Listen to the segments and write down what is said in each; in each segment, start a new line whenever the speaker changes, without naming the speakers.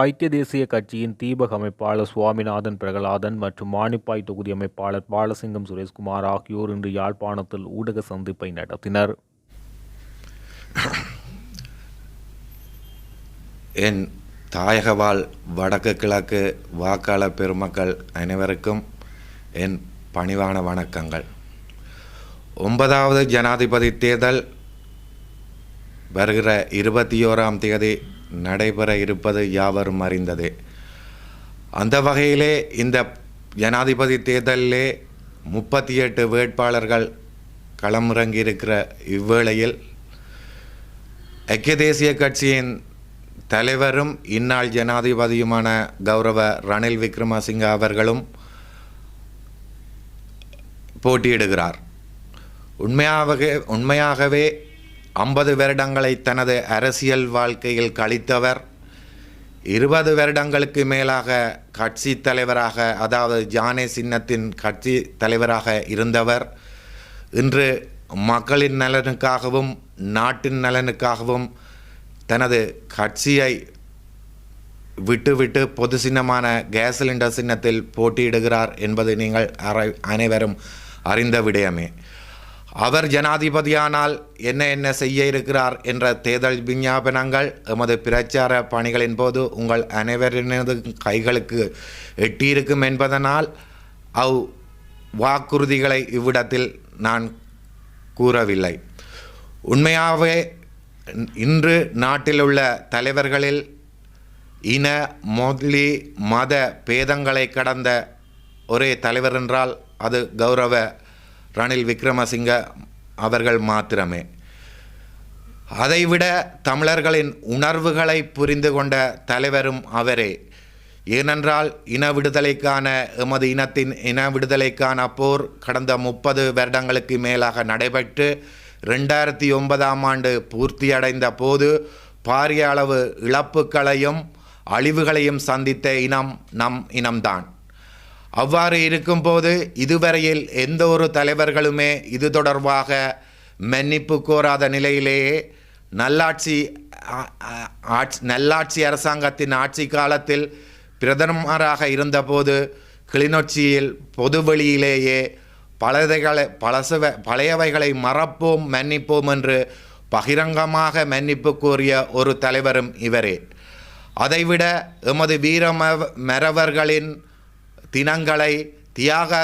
ஐக்கிய தேசிய கட்சியின் தீபக அமைப்பாளர் சுவாமிநாதன் பிரகலாதன் மற்றும் மானிப்பாய் தொகுதி அமைப்பாளர் பாலசிங்கம் சுரேஷ்குமார் ஆகியோர் இன்று யாழ்ப்பாணத்தில் ஊடக சந்திப்பை நடத்தினர்.
என் தாயகவால் வடக்கு கிழக்கு வாக்காளர் பெருமக்கள் அனைவருக்கும் என் பணிவான வணக்கங்கள். ஒன்பதாவது ஜனாதிபதி தேர்தல் வருகிற இருபத்தி ஓராம் தேதி நடைபெற இருப்பது யாவரும் அறிந்ததே. அந்த வகையிலே இந்த ஜனாதிபதி தேர்தலிலே முப்பத்தி எட்டு வேட்பாளர்கள் களமிறங்கியிருக்கிற இவ்வேளையில் ஐக்கிய தேசிய கட்சியின் தலைவரும் இந்நாள் ஜனாதிபதியுமான கௌரவ ரணில் விக்ரமசிங்க அவர்களும் போட்டியிடுகிறார். உண்மையாகவே உண்மையாகவே ஐம்பது வருடங்களை தனது அரசியல் வாழ்க்கையில் கழித்தவர். இருபது வருடங்களுக்கு மேலாக கட்சி தலைவராக அதாவது ஜானே சின்னத்தின் கட்சி தலைவராக இருந்தவர். இன்று மக்களின் நலனுக்காகவும் நாட்டின் நலனுக்காகவும் தனது கட்சியை விட்டுவிட்டு பொது சின்னமான கேஸ் சிலிண்டர் சின்னத்தில் போட்டியிடுகிறார் என்பது நீங்கள் அறை அனைவரும் அறிந்த விடயமே. அவர் ஜனாதிபதியானால் என்ன என்ன செய்ய இருக்கிறார் என்ற தேர்தல் விஞ்ஞாபனங்கள் எமது பிரச்சார பணிகளின் போது உங்கள் அனைவரினது கைகளுக்கு எட்டியிருக்கும் என்பதனால் அவ் வாக்குறுதிகளை இவ்விடத்தில் நான் கூறவில்லை. உண்மையாகவே இன்று நாட்டில் உள்ள தலைவர்களில் இன மொழி மத பேதங்களை கடந்த ஒரே தலைவர் என்றால் அது கௌரவ ரணில் விக்ரமசிங்க அவர்கள் மாத்திரமே. அதைவிட தமிழர்களின் உணர்வுகளை புரிந்து கொண்ட தலைவரும் அவரே. ஏனென்றால் இன விடுதலைக்கான எமது இனத்தின் இன விடுதலைக்கான போர் கடந்த முப்பது வருடங்களுக்கு மேலாக நடைபெற்று ரெண்டாயிரத்தி ஒன்பதாம் ஆண்டு பூர்த்தியடைந்த போது பாரிய அளவு இழப்புகளையும் அழிவுகளையும் சந்தித்த இனம் நம் இனம்தான். அவ்வாறு இருக்கும்போது இதுவரையில் எந்த ஒரு தலைவர்களுமே இது தொடர்பாக மன்னிப்பு கோராத நிலையிலேயே நல்லாட்சி ஆட்சி நல்லாட்சி அரசாங்கத்தின் ஆட்சி காலத்தில் பிரதமராக இருந்தபோது கிளிநொச்சியில் பொதுவெளியிலேயே பழதைகளை பழசவ பழையவைகளை மறப்போம் மன்னிப்போம் என்று பகிரங்கமாக மன்னிப்பு கோரிய ஒரு தலைவரும் இவரே. அதைவிட எமது வீர மறவர்களின் தினங்களை தியாக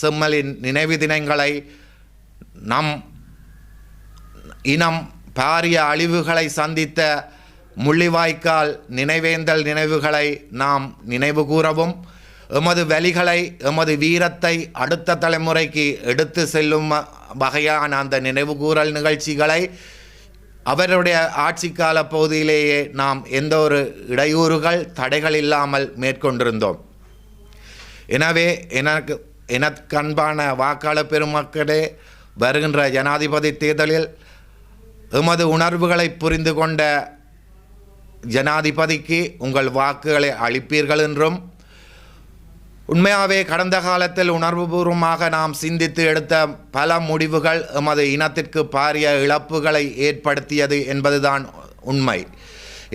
செம்மலின் நினைவு தினங்களை நம் இனம் பாரிய அழிவுகளை சந்தித்த முள்ளிவாய்க்கால் நினைவேந்தல் நினைவுகளை நாம் நினைவு கூறவும். எமது வலிகளை எமது வீரத்தை அடுத்த தலைமுறைக்கு எடுத்து செல்லும் வகையான அந்த நினைவுகூறல் நிகழ்ச்சிகளை அவருடைய ஆட்சி கால பகுதியிலேயே நாம் எந்த ஒரு இடையூறுகள் தடைகள் இல்லாமல் மேற்கொண்டிருந்தோம். எனவே எனக்கு எனக்கு அன்பான வாக்காளர் பெருமக்களே வருகின்ற ஜனாதிபதி தேர்தலில் எமது உணர்வுகளை புரிந்து கொண்ட ஜனாதிபதிக்கு உங்கள் வாக்குகளை அளிப்பீர்கள் என்றும் உண்மையாகவே கடந்த காலத்தில் உணர்வுபூர்வமாக நாம் சிந்தித்து எடுத்த பல முடிவுகள் எமது இனத்திற்கு பாரிய இழப்புகளை ஏற்படுத்தியது என்பதுதான் உண்மை.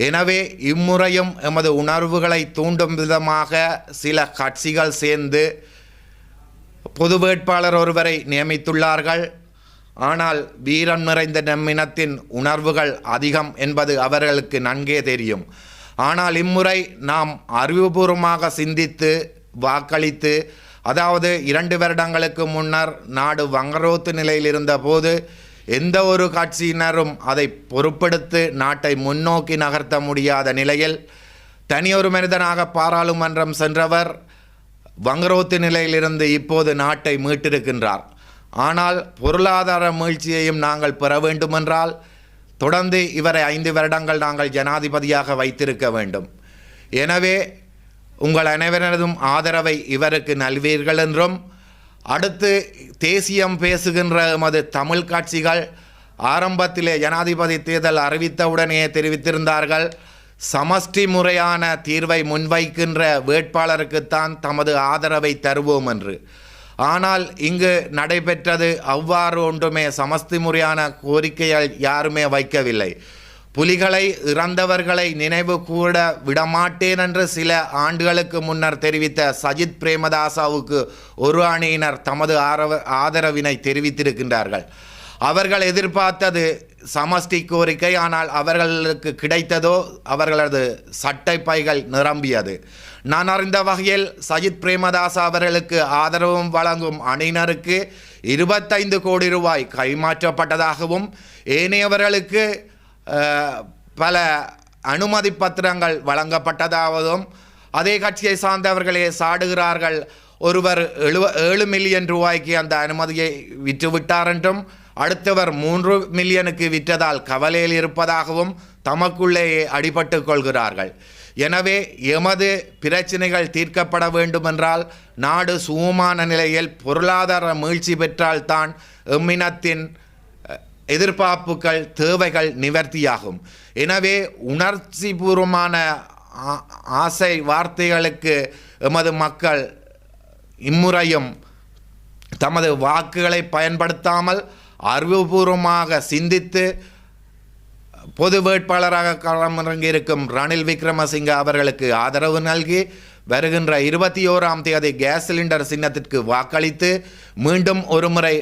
எனவே இம்முறையும் எமது உணர்வுகளை தூண்டும் விதமாக சில கட்சிகள் சேர்ந்து பொது வேட்பாளர் ஒருவரை நியமித்துள்ளார்கள். ஆனால் வீரம் நிறைந்த நம்மினத்தின் உணர்வுகள் அதிகம் என்பது அவர்களுக்கு நன்கே தெரியும். ஆனால் இம்முறை நாம் அறிவுபூர்வமாக சிந்தித்து வாக்களித்து அதாவது இரண்டு வருடங்களுக்கு முன்னர் நாடு வங்கரோத்து நிலையில் இருந்தபோது எந்த ஒரு கட்சியினரும் அதை பொறுப்படுத்து நாட்டை முன்னோக்கி நகர்த்த முடியாத நிலையில் தனியொரு மனிதனாக பாராளுமன்றம் சென்றவர் வங்கரோத்து நிலையிலிருந்து இப்போது நாட்டை மீட்டிருக்கின்றார். ஆனால் பொருளாதார மீழ்ச்சியையும் நாங்கள் பெற வேண்டுமென்றால் தொடர்ந்து இவரை ஐந்து வருடங்கள் நாங்கள் ஜனாதிபதியாக வைத்திருக்க வேண்டும். எனவே உங்கள் அனைவரதும் ஆதரவை இவருக்கு நல்வீர்கள் என்றும் அடுத்து தேசியம் பேசுகின்ற எமது தமிழ் காட்சிகள் ஆரம்பத்திலே ஜனாதிபதி தேர்தல் அறிவித்தவுடனே தெரிவித்திருந்தார்கள். சமஷ்டி முறையான தீர்வை முன்வைக்கின்ற வேட்பாளருக்குத்தான் தமது ஆதரவை தருவோம் என்று. ஆனால் இங்கு நடைபெற்றது அவ்வாறு ஒன்றுமே சமஸ்தி முறையான கோரிக்கைகள் யாருமே வைக்கவில்லை. புலிகளை இறந்தவர்களை நினைவு கூட விடமாட்டேன் என்று சில ஆண்டுகளுக்கு முன்னர் தெரிவித்த சஜித் பிரேமதாசாவுக்கு ஒரு அணியினர் தமது ஆதரவினை தெரிவித்திருக்கின்றார்கள். அவர்கள் எதிர்பார்த்தது சமஷ்டி கோரிக்கை ஆனால் அவர்களுக்கு கிடைத்ததோ அவர்களது சட்டை பைகள் நிரம்பியது. நான் அறிந்த வகையில் சஜித் பிரேமதாசா அவர்களுக்கு ஆதரவும் வழங்கும் அணியினருக்கு இருபத்தைந்து கோடி ரூபாய் கைமாற்றப்பட்டதாகவும் ஏனையவர்களுக்கு பல அனுமதி பத்திரங்கள் வழங்கப்பட்டதாகவும் அதே கட்சியை சார்ந்தவர்களே சாடுகிறார்கள். ஒருவர் எழுவ ஏழு மில்லியன் ரூபாய்க்கு அந்த அனுமதியை விற்றுவிட்டார் என்றும் அடுத்தவர் மூன்று மில்லியனுக்கு விற்றதால் கவலையில் இருப்பதாகவும் தமக்குள்ளேயே அடிபட்டு கொள்கிறார்கள். எனவே எமது பிரச்சினைகள் தீர்க்கப்பட வேண்டுமென்றால் நாடு சுகமான நிலையில் பொருளாதார மீழ்ச்சி பெற்றால்தான் எம்மினத்தின் எதிர்பார்ப்புகள் தேவைகள் நிவர்த்தியாகும். எனவே உணர்ச்சிபூர்வமான ஆ- ஆசை வார்த்தைகளுக்கு எமது மக்கள் இம்முறையும் தமது வாக்குகளை பயன்படுத்தாமல் அறிவுபூர்வமாக சிந்தித்து பொது வேட்பாளராக களமிறங்கியிருக்கும் ரணில் விக்ரமசிங்க அவர்களுக்கு ஆதரவு நல்கி வருகின்ற இருபத்தி ஓராம் தேதி கேஸ் சிலிண்டர் சின்னத்திற்கு வாக்களித்து மீண்டும் ஒருமுறை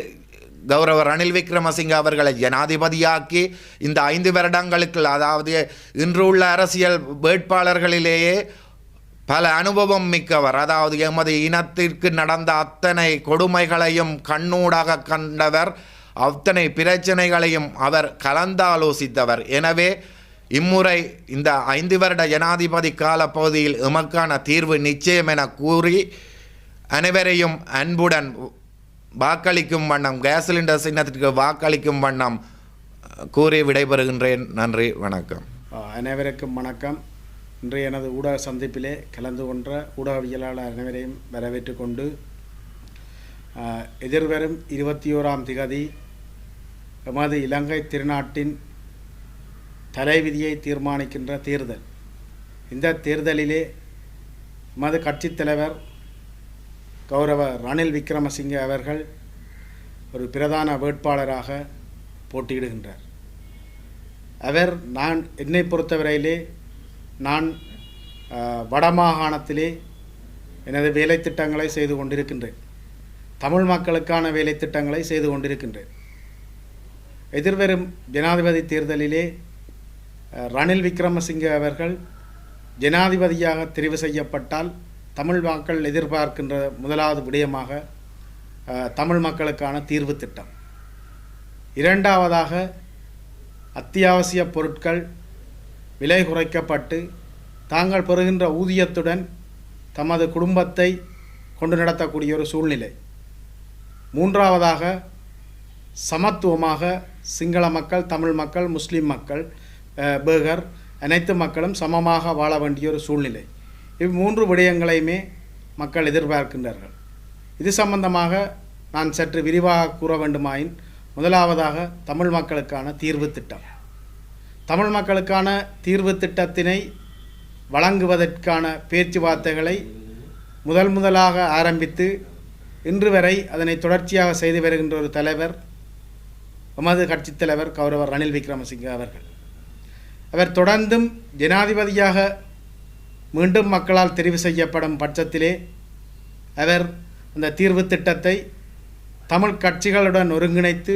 கௌரவ ரணில் விக்ரமசிங்க அவர்களை ஜனாதிபதியாக்கி இந்த ஐந்து வருடங்களுக்கு அதாவது இன்று உள்ள அரசியல் வேட்பாளர்களிலேயே பல அனுபவம் மிக்கவர். அதாவது எமது இனத்திற்கு நடந்த அத்தனை கொடுமைகளையும் கண்ணூடாக கண்டவர் அத்தனை பிரச்சனைகளையும் அவர் கலந்தாலோசித்தவர். எனவே இம்முறை இந்த ஐந்து வருட ஜனாதிபதி காலப்பகுதியில் எமக்கான தீர்வு நிச்சயம் என கூறி அனைவரையும் அன்புடன் வாக்களிக்கும் வண்ணம் கேஸ் சிலிண்டர் சின்னத்திற்கு வாக்களிக்கும் வண்ணம் கூறி விடைபெறுகின்றேன். நன்றி வணக்கம்.
அனைவருக்கும் வணக்கம். இன்றைய எனது ஊடக சந்திப்பிலே கலந்து கொன்ற ஊடகவியலாளர் அனைவரையும் வரவேற்று கொண்டு எதிர்வரும் இருபத்தி ஓராம் திகதி எமது இலங்கை திருநாட்டின் தலைவிதியை தீர்மானிக்கின்ற தேர்தல். இந்த தேர்தலிலே எமது கட்சித் தலைவர் கௌரவ ரணில் விக்ரமசிங்க அவர்கள் ஒரு பிரதான வேட்பாளராக போட்டியிடுகின்றார். அவர் நான் என்னை பொறுத்தவரையிலே நான் வடமாகாணத்திலே எனது வேலைத்திட்டங்களை செய்து கொண்டிருக்கின்றேன். தமிழ் மக்களுக்கான வேலைத்திட்டங்களை செய்து கொண்டிருக்கின்றேன். எதிர்வரும் ஜனாதிபதி தேர்தலிலே ரணில் விக்ரமசிங்க அவர்கள் ஜனாதிபதியாக தெரிவு செய்யப்பட்டால் தமிழ் மக்கள் எதிர்பார்க்கின்ற முதலாவது விடயமாக தமிழ் மக்களுக்கான தீர்வு திட்டம். இரண்டாவதாக அத்தியாவசிய பொருட்கள் விலை குறைக்கப்பட்டு தாங்கள் பெறுகின்ற ஊதியத்துடன் தமது குடும்பத்தை கொண்டு நடத்தக்கூடிய ஒரு சூழ்நிலை. மூன்றாவதாக சமத்துவமாக சிங்கள மக்கள் தமிழ் மக்கள் முஸ்லீம் மக்கள் பேகர் அனைத்து மக்களும் சமமாக வாழ வேண்டிய ஒரு சூழ்நிலை. இவ் மூன்று விடயங்களையுமே மக்கள் எதிர்பார்க்கின்றார்கள். இது சம்பந்தமாக நான் சற்று விரிவாக கூற வேண்டுமாயின் முதலாவதாக தமிழ் மக்களுக்கான தீர்வு திட்டம். தமிழ் மக்களுக்கான தீர்வு திட்டத்தினை வழங்குவதற்கான பேச்சுவார்த்தைகளை முதல் முதலாக ஆரம்பித்து இன்று வரை அதனை தொடர்ச்சியாக செய்து வருகின்ற ஒரு தலைவர் எமது கட்சித் தலைவர் கௌரவர் ரணில் விக்ரமசிங்க அவர்கள். அவர் தொடர்ந்தும் ஜனாதிபதியாக மீண்டும் மக்களால் தெரிவு செய்யப்படும் பட்சத்திலே அவர் அந்த தீர்வு திட்டத்தை தமிழ் கட்சிகளுடன் ஒருங்கிணைத்து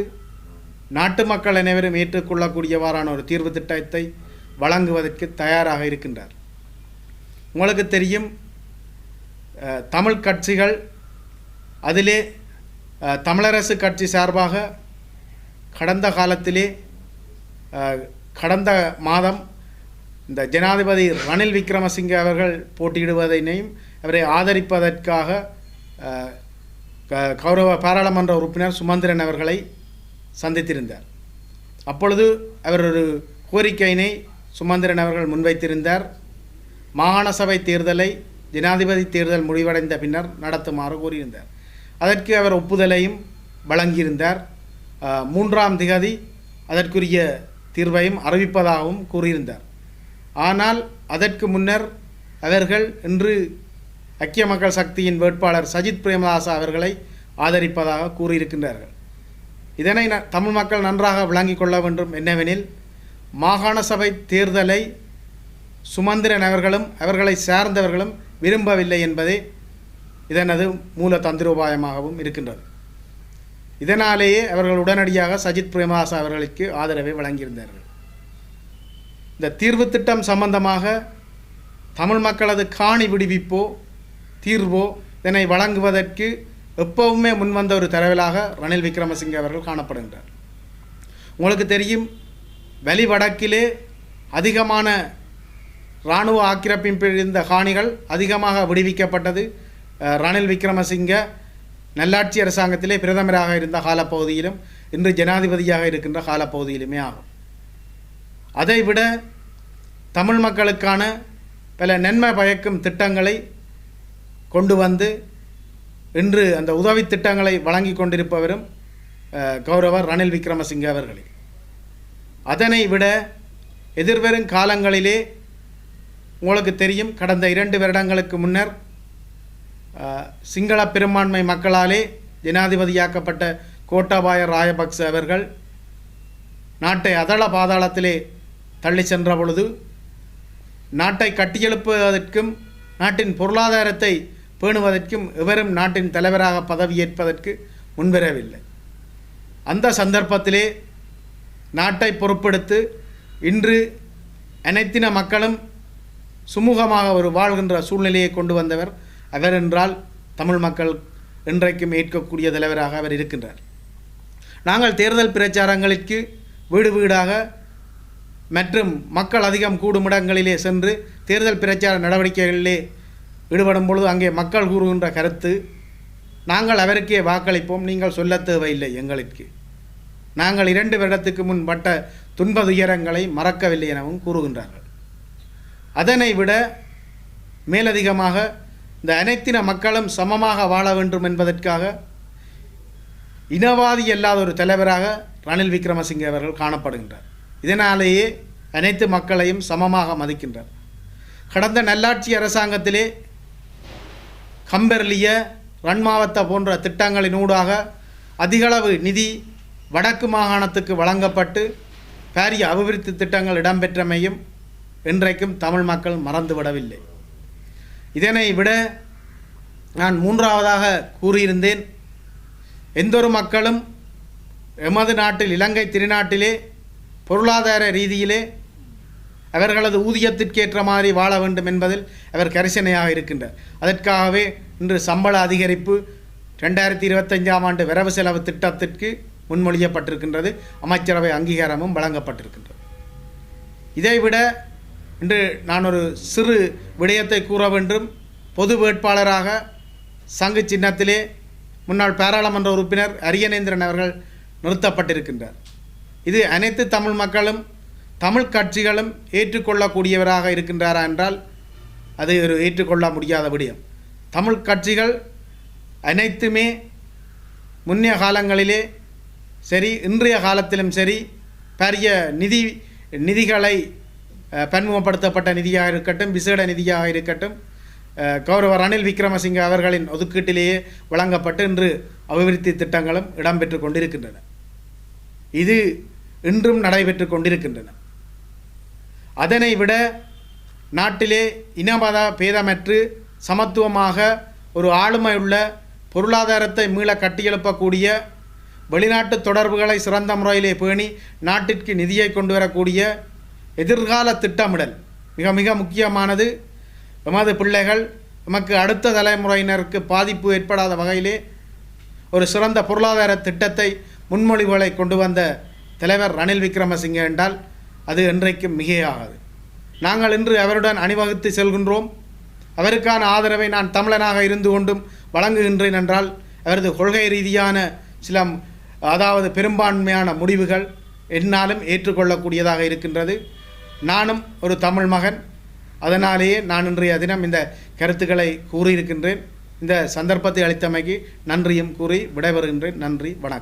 நாட்டு மக்கள் அனைவரும் ஏற்றுக்கொள்ளக்கூடியவாறான ஒரு தீர்வு திட்டத்தை வழங்குவதற்கு தயாராக இருக்கின்றார். உங்களுக்கு தெரியும் தமிழ் கட்சிகள் அதிலே தமிழரசு கட்சி சார்பாக கடந்த காலத்திலே கடந்த மாதம் இந்த ஜனாதிபதி ரணில் விக்ரமசிங்கே அவர்கள் போட்டியிடுவதனையும் அவரை ஆதரிப்பதற்காக க- கௌரவ பாராளுமன்ற உறுப்பினர் சுமந்திரன் அவர்களை சந்தித்திருந்தார். அப்பொழுது அவர் ஒரு கோரிக்கையினை சுமந்திரன் அவர்கள் முன்வைத்திருந்தார். மாகாண சபை தேர்தலை ஜனாதிபதி தேர்தல் முடிவடைந்த பின்னர் நடத்துமாறு கூறியிருந்தார் அதற்கு அவர் ஒப்புதலையும் வழங்கியிருந்தார். மூன்றாம் திகதி அதற்குரிய தீர்வையும் அறிவிப்பதாகவும் கூறியிருந்தார். ஆனால் அதற்கு முன்னர் அவர்கள் இன்று ஐக்கிய மக்கள் சக்தியின் வேட்பாளர் சஜித் பிரேமதாசா அவர்களை ஆதரிப்பதாக கூறியிருக்கின்றார்கள். இதனை ந- தமிழ் மக்கள் நன்றாக விளங்கிக் கொள்ள வேண்டும். என்னவெனில் மாகாண சபை தேர்தலை சுமந்திரன் அவர்களும் அவர்களை சார்ந்தவர்களும் விரும்பவில்லை என்பதே இதனது மூல தந்திரோபாயமாகவும் இருக்கின்றது. இதனாலேயே அவர்கள் உடனடியாக சஜித் பிரேமதாசா அவர்களுக்கு ஆதரவை வழங்கியிருந்தார்கள். இந்த தீர்வு திட்டம் சம்பந்தமாக தமிழ் மக்களது காணி விடுவிப்போ தீர்வோ இதனை வழங்குவதற்கு எப்பவுமே முன்வந்த ஒரு தலைவலாக ரணில் விக்ரமசிங்கே அவர்கள் காணப்படுகின்றார். உங்களுக்கு தெரியும் வெளி வடக்கிலே அதிகமான இராணுவ ஆக்கிரமிப்பில் இருந்த காணிகள் அதிகமாக விடுவிக்கப்பட்டது. ரணில் விக்ரமசிங்க நல்லாட்சி அரசாங்கத்திலே பிரதமராக இருந்த காலப்பகுதியிலும் இன்று ஜனாதிபதியாக இருக்கின்ற காலப்பகுதியிலுமே ஆகும். அதைவிட தமிழ் மக்களுக்கான பல நன்மை பயக்கும் திட்டங்களை கொண்டு வந்து இன்று அந்த உதவி திட்டங்களை வழங்கி கொண்டிருப்பவரும் கௌரவர் ரணில் விக்ரமசிங்கே அவர்களே. அதனை விட எதிர்வரும் காலங்களிலே உங்களுக்கு தெரியும் கடந்த இரண்டு வருடங்களுக்கு முன்னர் சிங்கள பெரும்பான்மை மக்களாலே ஜனாதிபதியாக்கப்பட்ட கோட்டாபாய ராயபக்ச அவர்கள் நாட்டை அதள பாதாளத்திலே தள்ளி சென்ற பொழுது நாட்டை கட்டியெழுப்புவதற்கும் நாட்டின் பொருளாதாரத்தை பேணுவதற்கும் எவரும் நாட்டின் தலைவராக பதவியேற்பதற்கு முன்வரவில்லை. அந்த சந்தர்ப்பத்திலே நாட்டை பொறுப்பெடுத்து இன்று அனைத்தின மக்களும் சுமூகமாக ஒரு வாழ்கின்ற சூழ்நிலையை கொண்டு வந்தவர் அவர் என்றால் தமிழ் மக்கள் இன்றைக்கும் ஏற்கக்கூடிய தலைவராக அவர் இருக்கின்றார். நாங்கள் தேர்தல் பிரச்சாரங்களுக்கு வீடு வீடாக மற்றும் மக்கள் அதிகம் கூடும் இடங்களிலே சென்று தேர்தல் பிரச்சார நடவடிக்கைகளிலே ஈடுபடும் பொழுது அங்கே மக்கள் கூறுகின்ற கருத்து நாங்கள் அவருக்கே வாக்களிப்போம் நீங்கள் சொல்ல தேவையில்லை எங்களுக்கு. நாங்கள் இரண்டு வருடத்துக்கு முன் பட்ட துன்ப துயரங்களை மறக்கவில்லை எனவும் கூறுகின்றார்கள். அதனை விட மேலதிகமாக இந்த அனைத்தின மக்களும் சமமாக வாழ வேண்டும் என்பதற்காக இனவாதி அல்லாத ஒரு தலைவராக ரணில் விக்ரமசிங்கே அவர்கள் காணப்படுகின்றார். இதனாலேயே அனைத்து மக்களையும் சமமாக மதிக்கின்றார் கடந்த நல்லாட்சி அரசாங்கத்திலே கம்பெர்லிய ரன்மாவத்த போன்ற திட்டங்களினூடாக அதிகளவு நிதி வடக்கு மாகாணத்துக்கு வழங்கப்பட்டு பாரிய அபிவிருத்தி திட்டங்கள் இடம்பெற்றமையும் இன்றைக்கும் தமிழ் மக்கள் மறந்துவிடவில்லை இதனை விட நான் மூன்றாவதாக கூறியிருந்தேன். எந்தொரு மக்களும் எமது நாட்டில் இலங்கை திருநாட்டிலே பொருளாதார ரீதியிலே அவர்களது ஊதியத்திற்கேற்ற மாதிரி வாழ வேண்டும் என்பதில் அவர் கரிசனையாக இருக்கின்றார். அதற்காகவே இன்று சம்பள அதிகரிப்பு ரெண்டாயிரத்தி இருபத்தஞ்சாம் ஆண்டு வரவு செலவு திட்டத்திற்கு முன்மொழியப்பட்டிருக்கின்றது. அமைச்சரவை அங்கீகாரமும் வழங்கப்பட்டிருக்கின்றது. இதைவிட இன்று நான் ஒரு சிறு விடயத்தை கூற வேண்டும். பொது வேட்பாளராக சங்கு சின்னத்திலே முன்னாள் பாராளுமன்ற உறுப்பினர் அரியநேந்திரன் அவர்கள் நிறுத்தப்பட்டிருக்கின்றார். இது அனைத்து தமிழ் மக்களும் தமிழ் கட்சிகளும் ஏற்றுக்கொள்ளக்கூடியவராக இருக்கின்றாரா என்றால் அது ஒரு ஏற்றுக்கொள்ள முடியாத விடயம். தமிழ் கட்சிகள் அனைத்துமே முன்னைய காலங்களிலே சரி இன்றைய காலத்திலும் சரி பெரிய நிதி நிதிகளை பன்முகப்படுத்தப்பட்ட நிதியாக இருக்கட்டும் விசேட நிதியாக இருக்கட்டும் கௌரவர் கௌரவ ரணில் விக்ரமசிங்க அவர்களின் ஒதுக்கீட்டிலேயே வழங்கப்பட்டு இன்று அபிவிருத்தி திட்டங்களும் இடம்பெற்று கொண்டிருக்கின்றன. இது இன்றும் நடைபெற்று கொண்டிருக்கின்றன. அதனை விட நாட்டிலே இனமத பேதமற்று சமத்துவமாக ஒரு ஆளுமையுள்ள பொருளாதாரத்தை மீள கட்டியெழுப்பக்கூடிய வெளிநாட்டு தொடர்புகளை சிறந்த முறையிலே பேணி நாட்டிற்கு நிதியை கொண்டு வரக்கூடிய எதிர்கால திட்டமிடல் மிக மிக முக்கியமானது. எமது பிள்ளைகள் நமக்கு அடுத்த தலைமுறையினருக்கு பாதிப்பு ஏற்படாத வகையிலே ஒரு சிறந்த பொருளாதார திட்டத்தை முன்மொழிவுகளை கொண்டு வந்த தலைவர் ரணில் விக்ரமசிங்கே என்றால் அது என்றைக்கும் மிகையாகாது. நாங்கள் இன்று அவருடன் அணிவகுத்து செல்கின்றோம். அவருக்கான ஆதரவை நான் தமிழனாக இருந்து கொண்டும் வழங்குகின்றேன் என்றால் அவரது கொள்கை ரீதியான சில அதாவது பெரும்பான்மையான முடிவுகள் என்னாலும் ஏற்றுக்கொள்ளக்கூடியதாக இருக்கின்றது. நானும் ஒரு தமிழ் மகன். அதனாலேயே நான் இன்றைய தினம் இந்த கருத்துக்களை கூறியிருக்கின்றேன். இந்த சந்தர்ப்பத்தை அளித்தமைக்கு நன்றியும் கூறி விடைபெறுகின்றேன். நன்றி வணக்கம்.